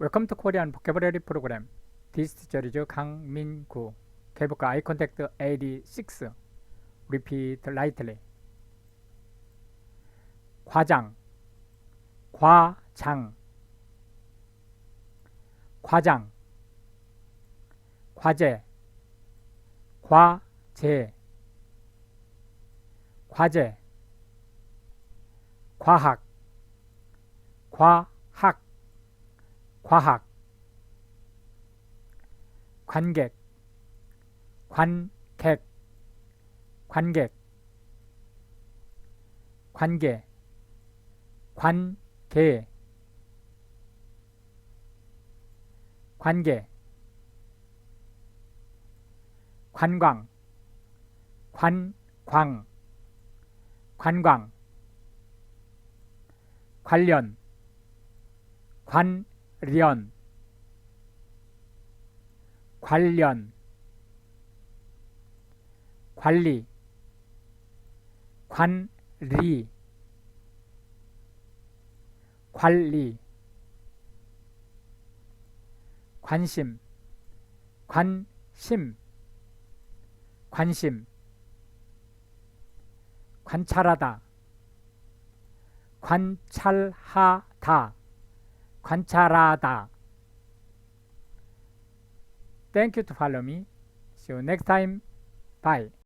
To Korean Vocabulary Program. This teacher is 강민구. 개북과 eye contact 86. Repeat lightly. 과장, 과장, 과장, 과제, 과제, 과제, 과학, 과학, 과학, 관객, 관객, 관객, 관계, 관계, 관계, 관광, 관광, 관광, 관련, 관 련, 관련, 관리, 관리, 관리, 관심, 관심, 관심, 관찰하다, 관찰하다, 관찰하다. Thank you to follow me. See you next time. Bye.